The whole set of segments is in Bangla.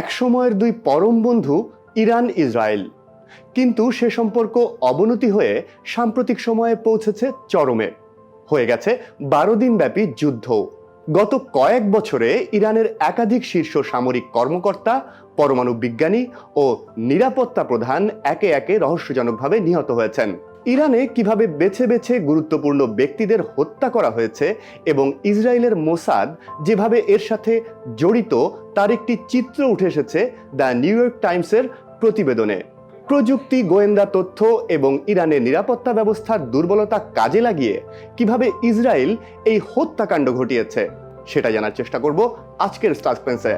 এক সময়ের দুই পরম বন্ধু ইরান, ইসরায়েল। কিন্তু সে সম্পর্ক অবনতি হয়ে সাম্প্রতিক সময়ে পৌঁছেছে চরমে। হয়ে গেছে বারো দিনব্যাপী যুদ্ধ। গত কয়েক বছরে ইরানের একাধিক শীর্ষ সামরিক কর্মকর্তা, পরমাণু বিজ্ঞানী ও নিরাপত্তা প্রধান একে একে রহস্যজনকভাবে নিহত হয়েছেন। ইরানে কীভাবে বেছে বেছে গুরুত্বপূর্ণ ব্যক্তিদের হত্যা করা হয়েছে এবং ইসরায়েলের মোসাদ যেভাবে এর সাথে জড়িত, তার একটি চিত্র উঠে এসেছে দ্য নিউ ইয়র্ক টাইমসের প্রতিবেদনে। প্রযুক্তি, গোয়েন্দা তথ্য এবং ইরানের নিরাপত্তা ব্যবস্থার দুর্বলতা কাজে লাগিয়ে কীভাবে ইসরায়েল এই হত্যাকাণ্ড ঘটিয়েছে, সেটা জানার চেষ্টা করব আজকের সাসপেন্সে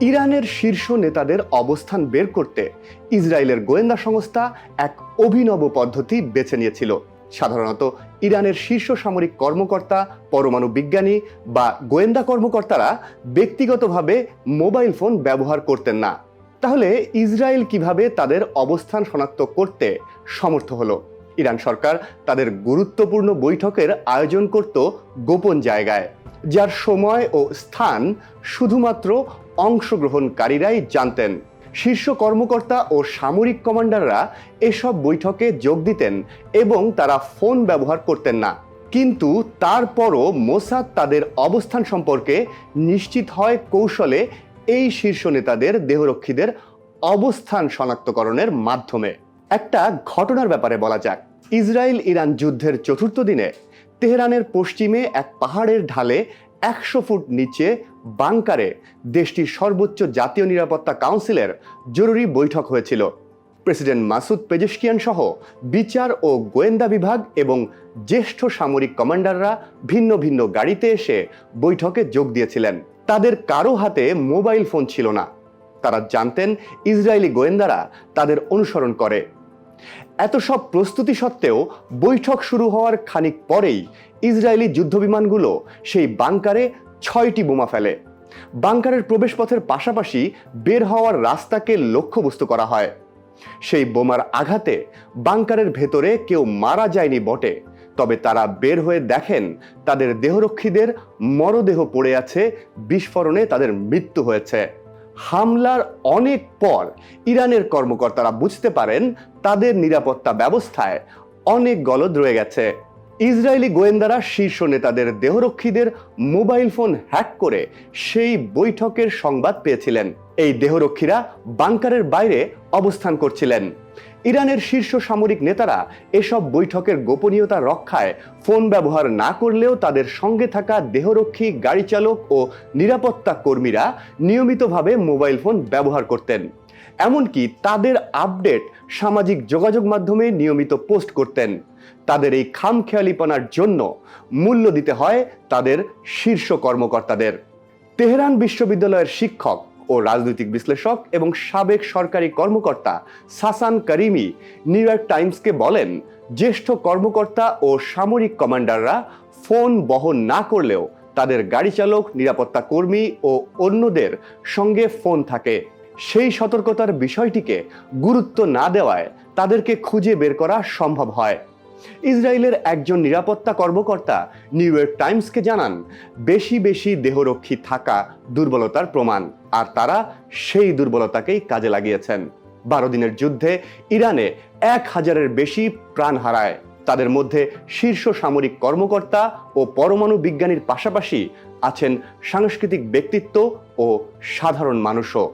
ইরানের শীর্ষ নেতাদের অবস্থান বের করতে ইসরায়েলের গোয়েন্দা সংস্থা এক অভিনব পদ্ধতি বেছে নিয়েছিল। সাধারণত ইরানের শীর্ষ সামরিক কর্মকর্তা, পরমাণু বিজ্ঞানী বা গোয়েন্দা কর্মকর্তারা ব্যক্তিগতভাবে মোবাইল ফোন ব্যবহার করতেন না। তাহলে ইসরায়েল কীভাবে তাদের অবস্থান শনাক্ত করতে সমর্থ হলো? ইরান সরকার তাদের গুরুত্বপূর্ণ বৈঠকের আয়োজন করত গোপন জায়গায়, যার সময় ও স্থান শুধুমাত্র অংশগ্রহণকারীরাই জানতেন। শীর্ষ কর্মকর্তা ও সামরিক কমান্ডাররা এসব বৈঠকে যোগ দিতেন এবং তারা ফোন ব্যবহার করতেন না। কিন্তু তারপরও মোসাদ তাদের অবস্থান সম্পর্কে নিশ্চিত হয় কৌশলে এই শীর্ষ নেতাদের দেহরক্ষীদের অবস্থান শনাক্তকরণের মাধ্যমে। একটা ঘটনার ব্যাপারে বলা যাক। ইসরায়েল ইরান যুদ্ধের চতুর্থ দিনে তেহরানের পশ্চিমে এক পাহাড়ের ঢালে একশো ফুট নিচে বাংকারে দেশটির সর্বোচ্চ জাতীয় নিরাপত্তা কাউন্সিলের জরুরি বৈঠক হয়েছিল। প্রেসিডেন্ট মাসুদ পেজেশকিয়ান সহ বিচার ও গোয়েন্দা বিভাগ এবং জ্যেষ্ঠ সামরিক কমান্ডাররা ভিন্ন ভিন্ন গাড়িতে এসে বৈঠকে যোগ দিয়েছিলেন। তাদের কারও হাতে মোবাইল ফোন ছিল না। তারা জানতেন ইসরায়েলি গোয়েন্দারা তাদের অনুসরণ করে। এত সব প্রস্তুতি সত্ত্বেও বৈঠক শুরু হওয়ার খানিক পরেই ইসরায়েলি যুদ্ধবিমানগুলো সেই বাংকারে ছয়টি বোমা ফেলে। বাংকারের প্রবেশপথের পাশাপাশি বের হওয়ার রাস্তাকে লক্ষ্যবস্তু করা হয়। সেই বোমার আঘাতে বাংকারের ভেতরে কেউ মারা যায়নি বটে, তবে তারা বের হয়ে দেখেন তাদের দেহরক্ষীদের মরদেহ পড়ে আছে, বিস্ফোরণে তাদের মৃত্যু হয়েছে। হামলার অনেক পর ইরানের কর্মকর্তারা বুঝতে পারেন তাদের নিরাপত্তা ব্যবস্থায় অনেক গলদ রয়ে গেছে। ইসরায়েলি গোয়েন্দারা শীর্ষ নেতাদের দেহরক্ষীদের মোবাইল ফোন হ্যাক করে সেই বৈঠকের সংবাদ পেয়েছিলেন। এই দেহরক্ষীরা বাংকারের বাইরে অবস্থান করছিলেন। ইরানের শীর্ষ সামরিক নেতারা এসব বৈঠকের গোপনীয়তা রক্ষায় ফোন ব্যবহার না করলেও তাদের সঙ্গে থাকা দেহরক্ষী গাড়ি চালক ও নিরাপত্তা কর্মীরা নিয়মিতভাবে মোবাইল ফোন ব্যবহার করতেন। এমনকি তাদের আপডেট সামাজিক যোগাযোগ মাধ্যমে নিয়মিত পোস্ট করতেন। তাদের এই খামখেয়ালিপনার জন্য মূল্য দিতে হয় তাদের শীর্ষ কর্মকর্তাদের। তেহরান বিশ্ববিদ্যালয়ের শিক্ষক ও রাজনৈতিক বিশ্লেষক এবং সাবেক সরকারি কর্মকর্তা সাসান করিমি নিউ ইয়র্ক টাইমসকে বলেন, জ্যেষ্ঠ কর্মকর্তা ও সামরিক কমান্ডাররা ফোন বহন না করলেও তাদের গাড়ি চালক নিরাপত্তা কর্মী ও অন্যদের সঙ্গে ফোন থাকে। সেই সতর্কতার বিষয়টিকে গুরুত্ব না দেওয়ায় তাদেরকে খুঁজে বের করা সম্ভব হয়। ইসরায়েলের একজন নিরাপত্তা কর্মকর্তা নিউ ইয়র্ক টাইমসকে জানান, বেশি বেশি দেহরক্ষী থাকা দুর্বলতার প্রমাণ, আর তারা সেই দুর্বলতাকেই কাজে লাগিয়েছেন। বারো দিনের যুদ্ধে ইরানে এক হাজারের বেশি প্রাণ হারায়। তাদের মধ্যে শীর্ষ সামরিক কর্মকর্তা ও পরমাণু বিজ্ঞানীর পাশাপাশি আছেন সাংস্কৃতিক ব্যক্তিত্ব ও সাধারণ মানুষও।